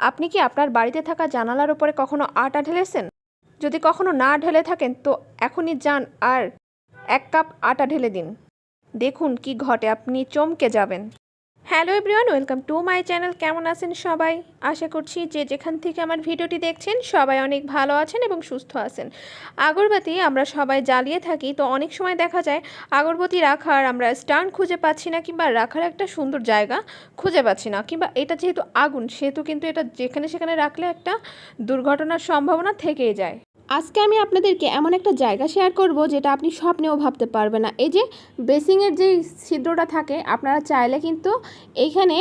আপনি কি আপনার বাড়িতে থাকা জানালার উপরে কখনো আটা ঢেলেছেন? যদি কখনো না ঢেলে থাকেন, তো এখনই যান আর এক কাপ আটা ঢেলে দিন। দেখুন কি ঘটে, আপনি চমকে যাবেন। Hello everyone, welcome to my channel. কেমন আছেন সবাই? আশা করছি যে যেখান থেকে আমার ভিডিওটি দেখছেন, সবাই অনেক ভালো আছেন এবং সুস্থ আছেন। আগরবাতি আমরা সবাই জ্বালিয়ে থাকি, তো অনেক সময় দেখা যায় আগরবাতি রাখার আমরা স্ট্যান্ড খুঁজে পাচ্ছি না কিংবা রাখার একটা সুন্দর জায়গা খুঁজে পাচ্ছি না, কিংবা এটা যেহেতু আগুন, সেহেতু কিন্তু এটা যেখানে সেখানে রাখলে একটা দুর্ঘটনার সম্ভাবনা থেকেই যায়। আজকে আমি আপনাদেরকে এমন একটা জায়গা শেয়ার করব যেটা আপনি স্বপ্নেও ভাবতে পারবেন না। এই যে বেসিংয়ের যে ছিদ্রটা থাকে, আপনারা চাইলে কিন্তু এইখানে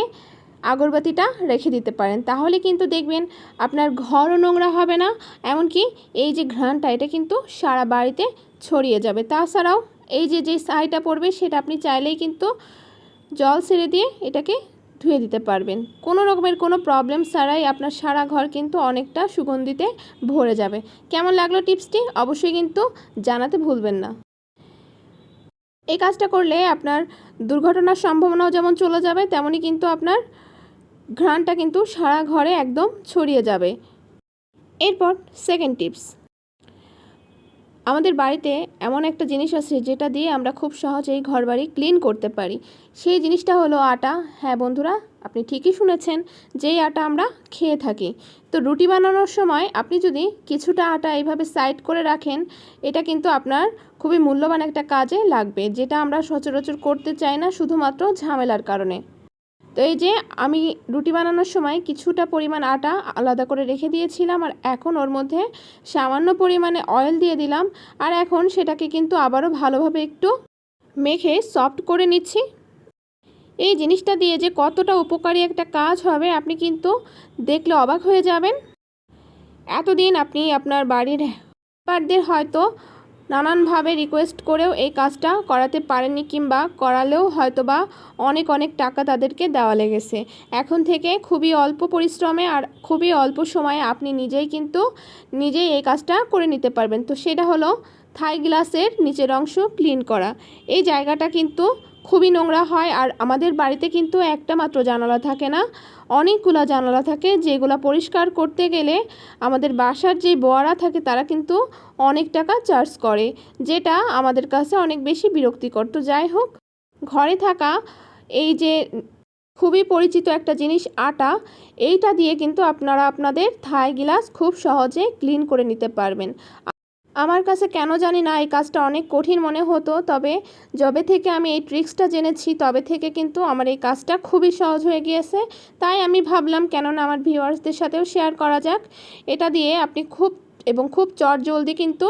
আগরবাতিটা রেখে দিতে পারেন। তাহলে কিন্তু দেখবেন আপনার ঘরও নোংরা হবে না, এমনকি এই যে ঘ্রাণটা, এটা কিন্তু সারা বাড়িতে ছড়িয়ে যাবে। তাছাড়াও এই যে যে ছাইটা পড়বে, সেটা আপনি চাইলেই কিন্তু জল ছেড়ে দিয়ে এটাকে ধুয়ে দিতে পারবেন। কোনো রকমের কোনো প্রবলেম ছাড়াই আপনার সারা ঘর কিন্তু অনেকটা সুগন্ধিতে ভরে যাবে। কেমন লাগল টিপসটি? অবশ্যই কিন্তু জানাতে ভুলবেন না। এই কাজটা করলে আপনার দুর্ঘটনার সম্ভাবনাও যেমন চলে যাবে, তেমনই কিন্তু আপনার ঘ্রাণটা কিন্তু সারা ঘরে একদম ছড়িয়ে যাবে। এরপর সেকেন্ড টিপস আমাদের বাড়িতে এমন একটা জিনিস আছে যেটা দিয়ে আমরা খুব সহজেই ঘরবাড়ি ক্লিন করতে পারি। সেই জিনিসটা হলো আটা। হ্যাঁ বন্ধুরা, আপনি ঠিকই শুনেছেন যেই আটা আমরা খেয়ে থাকি। তো রুটি বানানোর সময় আপনি যদি কিছুটা আটা এইভাবে সাইড করে রাখেন, এটা কিন্তু আপনার খুবই মূল্যবান একটা কাজে লাগবে, যেটা আমরা সচরাচর করতে চাই না শুধুমাত্র ঝামেলার কারণে। তো এই যে আমি রুটি বানানোর সময় কিছুটা পরিমাণ আটা আলাদা করে রেখে দিয়েছিলাম আর এখন ওর মধ্যে সামান্য পরিমাণে অয়েল দিয়ে দিলাম আর এখন সেটাকে কিন্তু আবারও ভালোভাবে একটু মেখে সফট করে নিচ্ছি। এই জিনিসটা দিয়ে যে কতটা উপকারী একটা কাজ হবে আপনি কিন্তু দেখলে অবাক হয়ে যাবেন। এতদিন আপনি আপনার বাড়ির হেল্পারদের হয়তো নানানভাবে রিকোয়েস্ট করেও এই কাজটা করাতে পারেনি কিংবা করালেও হয়তোবা অনেক অনেক টাকা তাদেরকে দেওয়া লেগেছে। এখন থেকে খুবই অল্প পরিশ্রমে আর খুবই অল্প সময়ে আপনি নিজেই কিন্তু নিজেই এই কাজটা করে নিতে পারবেন। তো সেটা হলো থাই গ্লাসের নিচের অংশ ক্লিন করা। এই জায়গাটা কিন্তু খুবই নোংরা হয় আর আমাদের বাড়িতে কিন্তু একটা মাত্র জানালা থাকে না, অনেকগুলো জানালা থাকে যেগুলো পরিষ্কার করতে গেলে আমাদের বাসার যে বোয়ারা থাকে তারা কিন্তু অনেক টাকা চার্জ করে, যেটা আমাদের কাছে অনেক বেশি বিরক্তিকর। তো যাই হোক, ঘরে থাকা এই যে খুবই পরিচিত একটা জিনিস আটা, এইটা দিয়ে কিন্তু আপনারা আপনাদের থাই গ্লাস খুব সহজে ক্লিন করে নিতে পারবেন। আমার কাছে কেন জানি না, এই কাজটা অনেক কঠিন মনে হতো, তবে যবে থেকে আমি এই ট্রিক্সটা জেনেছি, তবে থেকে কিন্তু আমার এই কাজটা খুবই সহজ হয়ে গিয়েছে। তাই আমি ভাবলাম, কেননা আমার ভিউয়ার্সদের সাথেও শেয়ার করা যাক। এটা দিয়ে আপনি খুব, এবং খুব চট জলদি কিন্তু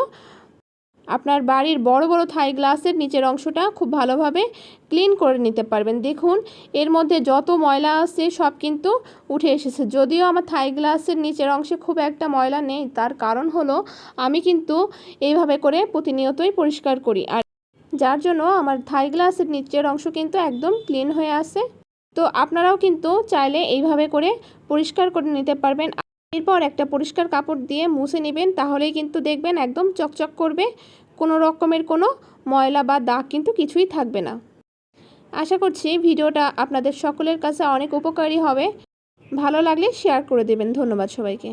আপনার বাড়ির বড় বড় থাই গ্লাসের নিচের অংশটা খুব ভালোভাবে ক্লিন করে নিতে পারবেন। দেখুন, এর মধ্যে যত ময়লা আছে সব কিন্তু উঠে এসেছে। যদিও আমার থাই গ্লাসের নিচের অংশে খুব একটা ময়লা নেই, তার কারণ হলো আমি কিন্তু এইভাবে করে প্রতিনিয়তই পরিষ্কার করি। আর যার জন্য আমার থাই গ্লাসের নিচের অংশ কিন্তু একদম ক্লিন হয়ে আসে তো আপনারাও কিন্তু চাইলে এইভাবে করে পরিষ্কার করে নিতে পারবেন। এরপর একটা পরিষ্কার কাপড় দিয়ে মুছে নেবেন, তাহলেই কিন্তু দেখবেন একদম চকচক করবে। কোনো রকমের কোনো ময়লা বা দাগ কিন্তু কিছুই থাকবে না। আশা করছি ভিডিওটা আপনাদের সকলের কাছে অনেক উপকারী হবে। ভালো লাগলে শেয়ার করে দেবেন। ধন্যবাদ সবাইকে।